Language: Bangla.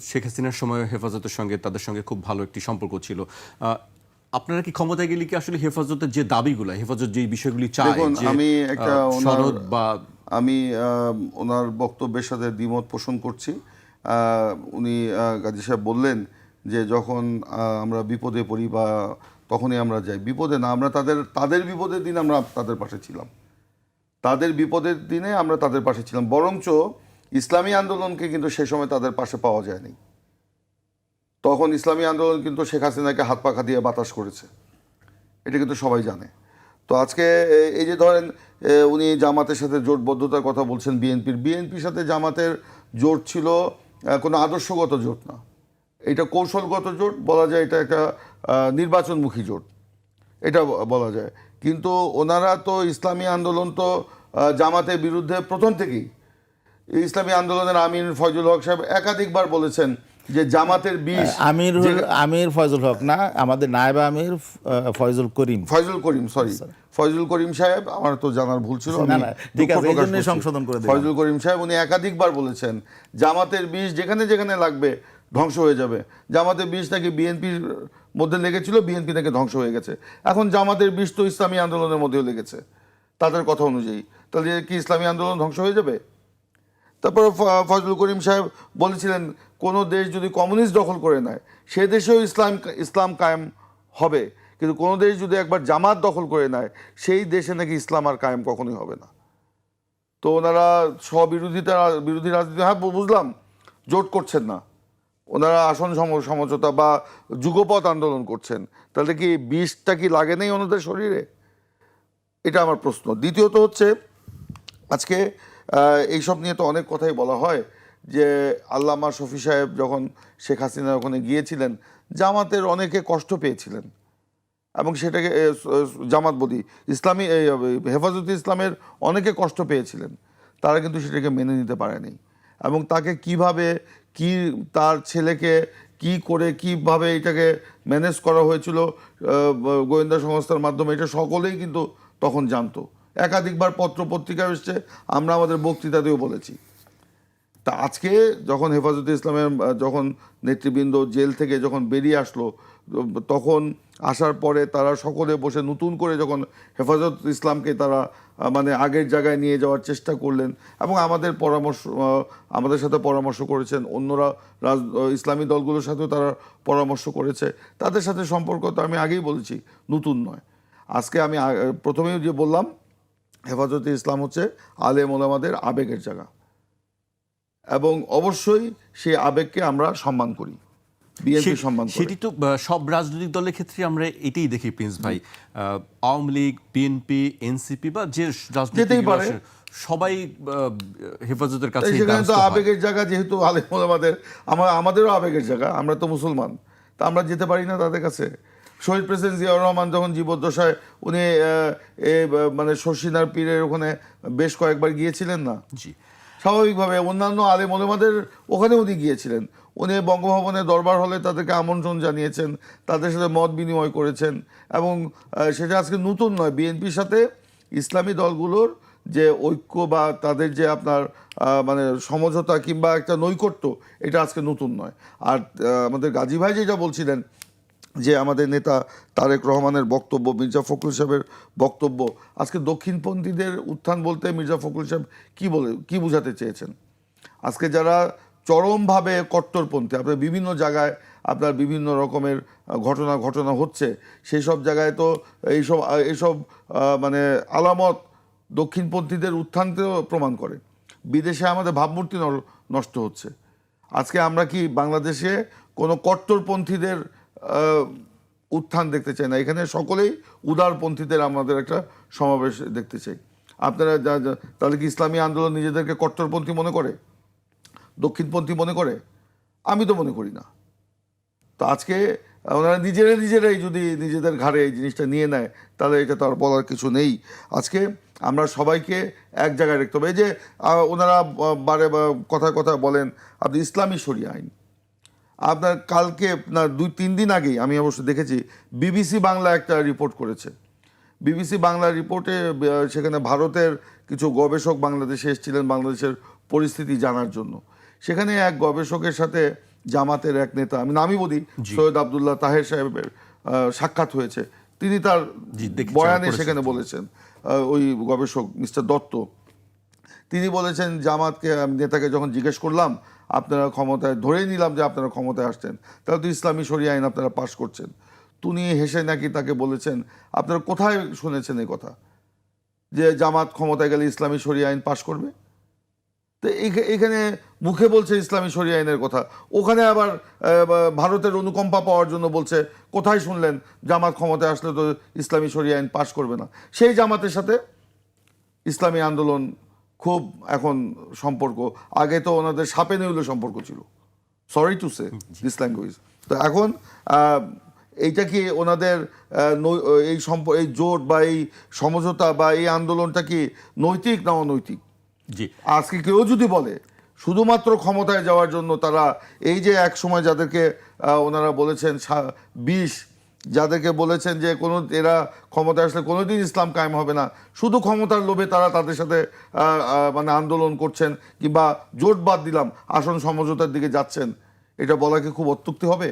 শেখ হাসিনার সময় হেফাজতের সঙ্গে তাদের সঙ্গে খুব ভালো একটি সম্পর্ক ছিল। আপনারা কি ক্ষমতায় গেলে কি আসলে হেফাজতের যে দাবিগুলো হেফাজত যে বিষয়গুলি চায় আমি একটা সনদ বা আমি ওনার বক্তব্যের সাথে দ্বিমত পোষণ করছি। উনি গাজী সাহেব বললেন যে যখন আমরা বিপদে পড়ি বা তখনই আমরা যাই বিপদে না আমরা তাদের তাদের বিপদের দিন আমরা তাদের পাশে ছিলাম। তাদের বিপদের দিনে আমরা তাদের পাশে ছিলাম। বরঞ্চ ইসলামী আন্দোলনকে কিন্তু সে সময় তাদের পাশে পাওয়া যায়নি। তখন ইসলামী আন্দোলন কিন্তু শেখ হাসিনাকে হাত পাখা দিয়ে বাতাস করেছে। এটা কিন্তু সবাই জানে। তো আজকে এই যে ধরেন উনি জামাতের সাথে জোটবদ্ধতার কথা বলছেন বিএনপির। বিএনপির সাথে জামাতের জোট ছিল কোনো আদর্শগত জোট না। এটা কৌশলগত জোট, বলা যায় এটা একটা নির্বাচনমুখী জোট। এটা বলা যায়। কিন্তু ওনারা তো ইসলামী আন্দোলন তো জামাতের বিরুদ্ধে প্রথম থেকেই ইসলামী আন্দোলনের আমির ফয়জুল হক সাহেব একাধিকবার বলেছেন যে জামাতের বিষ আমির আমির ফয়জুল হক না আমাদের নায়েব আমির ফয়জুল করিম। ফয়জুল করিম সরি ফয়জুল করিম সাহেব আমার তো জানার ভুল ছিল ঠিক আছে, এই সংশোধন করে। ফয়জুল করিম সাহেব উনি একাধিকবার বলেছেন জামাতের বিষ যেখানে যেখানে লাগবে ধ্বংস হয়ে যাবে। জামাতের বিষ নাকি বিএনপির মধ্যে লেগেছিল বিএনপি নাকি ধ্বংস হয়ে গেছে। এখন জামাতের বিষ তো ইসলামী আন্দোলনের মধ্যেও লেগেছে। তাদের কথা অনুযায়ী। তাহলে কি ইসলামী আন্দোলন ধ্বংস হয়ে যাবে? তারপরে ফজলুল করিম সাহেব বলেছিলেন, কোনো দেশ যদি কমিউনিস্ট দখল করে নেয়, সে দেশেও ইসলাম ইসলাম কায়েম হবে। কিন্তু কোনো দেশ যদি একবার জামাত দখল করে নেয়, সেই দেশে নাকি ইসলাম আর কায়েম কখনোই হবে না। তো ওনারা স্ববিরোধিতা বিরোধী রাজনীতি হ্যাঁ বুঝলাম, জোট করছেন না। ওনারা আসন সম- সমঝোতা বা যুগপথ আন্দোলন করছেন। তাহলে কি বিষটা কি লাগে নেই ওনাদের শরীরে? এটা আমার প্রশ্ন। দ্বিতীয়ত হচ্ছে, আজকে এইসব নিয়ে তো অনেক কথাই বলা হয় যে আল্লামা শফি সাহেব যখন শেখ হাসিনা ওখানে গিয়েছিলেন, জামাতের অনেকে কষ্ট পেয়েছিলেন। এবং সেটাকে জামাত বলি, ইসলামী হেফাজতে ইসলামের অনেকে কষ্ট পেয়েছিলেন। তারা কিন্তু সেটাকে মেনে নিতে পারেনি। এবং তাকে কীভাবে, কি তার ছেলেকে কি করে কীভাবে এটাকে ম্যানেজ করা হয়েছিল গোয়েন্দা সংস্থার মাধ্যমে, এটা সকলেই কিন্তু তখন জানতো। একাধিকবার পত্র পত্রিকা এসছে, আমরা আমাদের বক্তৃতাতেও বলেছি। তা আজকে যখন হেফাজতে ইসলামের যখন নেতৃবৃন্দ জেল থেকে যখন বেরিয়ে আসলো তখন আসার পরে তারা সকলে বসে নতুন করে যখন হেফাজত ইসলামকে তারা মানে আগের জায়গায় নিয়ে যাওয়ার চেষ্টা করলেন এবং আমাদের পরামর্শ আমাদের সাথে পরামর্শ করেছেন, অন্যরা রাজ ইসলামী দলগুলোর সাথেও তারা পরামর্শ করেছে। তাদের সাথে সম্পর্ক তো আমি আগেই বলেছি, নতুন নয়। আজকে আমি প্রথমেই যে বললাম হেফাজতে ইসলাম হচ্ছে আলেম ওলামাদের আবেগের জায়গা। এবং অবশ্যই সেই আবেগকে আমরা সম্মান করি বিএনপি সম্মান সেটি তো সব রাজনৈতিক দলের ক্ষেত্রে আমরা এটাই দেখি প্রিন্স ভাই। আওয়ামী লীগ বিএনপি এনসিপি বা যে রাজনৈতিক পারে। সবাই হেফাজতের কাছে সেখানে তো আবেগের জায়গা যেহেতু আলেম আমার আমাদেরও আবেগের জায়গা আমরা তো মুসলমান। তা আমরা যেতে পারি না তাদের কাছে। শহীদ প্রেসিডেন্ট জিয়াউর রহমান যখন জীবদ্দশায় উনি মানে শশীনার পীরের ওখানে বেশ কয়েকবার গিয়েছিলেন না? জি। স্বাভাবিকভাবে অন্যান্য আলেম ওলেমাদের ওখানে উনি গিয়েছিলেন। উনি বঙ্গভবনে দরবার হলে তাদেরকে আমন্ত্রণ জানিয়েছেন তাদের সাথে মত বিনিময় করেছেন এবং সেটা আজকে নতুন নয় বিএনপির সাথে ইসলামী দলগুলোর যে ঐক্য বা তাদের যে আপনার মানে সমঝোতা কিংবা একটা নৈকট্য এটা আজকে নতুন নয়। আর আমাদের গাজী ভাই যেটা বলছিলেন যে আমাদের নেতা তারেক রহমানের বক্তব্য, মির্জা ফখরুল সাহেবের বক্তব্য। আজকে দক্ষিণপন্থীদের উত্থান বলতে মির্জা ফখরুল সাহেব কী বলে, কী বোঝাতে চেয়েছেন? আজকে যারা চরমভাবে কট্টরপন্থী, আপনার বিভিন্ন জায়গায় আপনার বিভিন্ন রকমের ঘটনা ঘটনা হচ্ছে, সেই সব জায়গায় তো এইসব এইসব মানে আলামত দক্ষিণপন্থীদের উত্থানকেও প্রমাণ করে। বিদেশে আমাদের ভাবমূর্তি নষ্ট হচ্ছে। আজকে আমরা কি বাংলাদেশে কোনো কট্টরপন্থীদের উত্থান দেখতে চাই না। এখানে সকলেই উদারপন্থীদের আমাদের একটা সমাবেশ দেখতে চাই। আপনারা যা তাহলে কি ইসলামী আন্দোলন নিজেদেরকে কট্টরপন্থী মনে করে? দক্ষিণপন্থী মনে করে? আমি তো মনে করি না। তো আজকে ওনারা নিজেরা নিজেরাই যদি নিজেদের ঘাড়ে এই জিনিসটা নিয়ে নেয়, তাহলে এটা তো আর বলার কিছু নেই। আজকে আমরা সবাইকে এক জায়গায় রাখতে হবে। এই যে ওনারা বারে কথায় কথায় বলেন, আপনি ইসলামী শরিয়া আইন আপনার কালকে আপনার দুই তিন দিন আগেই আমি অবশ্য দেখেছি বিবিসি বাংলা একটা রিপোর্ট করেছে। বিবিসি বাংলা রিপোর্টে সেখানে ভারতের কিছু গবেষক বাংলাদেশে এসেছিলেন বাংলাদেশের পরিস্থিতি জানার জন্য। সেখানে এক গবেষকের সাথে জামাতের এক নেতা আমি নামই বলি সৈয়দ আবদুল্লাহ তাহের সাহেবের সাক্ষাৎ হয়েছে। তিনি তার বয়ানে সেখানে বলেছেন ওই গবেষক মিস্টার দত্ত তিনি বলেছেন, জামাতকে নেতাকে যখন জিজ্ঞেস করলাম, আপনারা ক্ষমতায়, ধরেই নিলাম যে আপনারা ক্ষমতায় আসছেন, তাহলে তো ইসলামী শরিয়া আইন আপনারা পাশ করছেন। তিনি হেসে নাকি তাকে বলেছেন, আপনারা কোথায় শুনেছেন এই কথা? যে জামাত ক্ষমতায় গেলে ইসলামী শরিয়া আইন পাশ করবে? তো এখানে মুখে বলছে ইসলামী শরিয়া আইনের কথা, ওখানে আবার ভারতের অনুকম্পা পাওয়ার জন্য বলছে, কোথায় শুনলেন, জামাত ক্ষমতায় আসলে তো ইসলামী শরিয়া আইন পাশ করবে না। সেই জামাতের সাথে ইসলামী আন্দোলন খুব এখন সম্পর্ক। আগে তো ওনাদের সাপে নেউলে সম্পর্ক ছিল। Sorry to say this language তো এখন এইটা কি ওনাদের এই সম্প এই জোট বা এই সমঝোতা বা এই আন্দোলনটা কি নৈতিক না অনৈতিক? জি। আজকে কেউ যদি বলে শুধুমাত্র ক্ষমতায় যাওয়ার জন্য তারা এই যে এক সময় যাদেরকে ওনারা বলেছেন বিষ যাদেরকে বলেছেন যে কোনো এরা ক্ষমতায় আসলে কোনোদিন ইসলাম কায়েম হবে না, শুধু ক্ষমতার লোভে তারা তাদের সাথে মানে আন্দোলন করছেন কিংবা জোট বাদ দিলাম, আসন সমঝোতার দিকে যাচ্ছেন, এটা বলা কি খুব অত্যুক্তি হবে?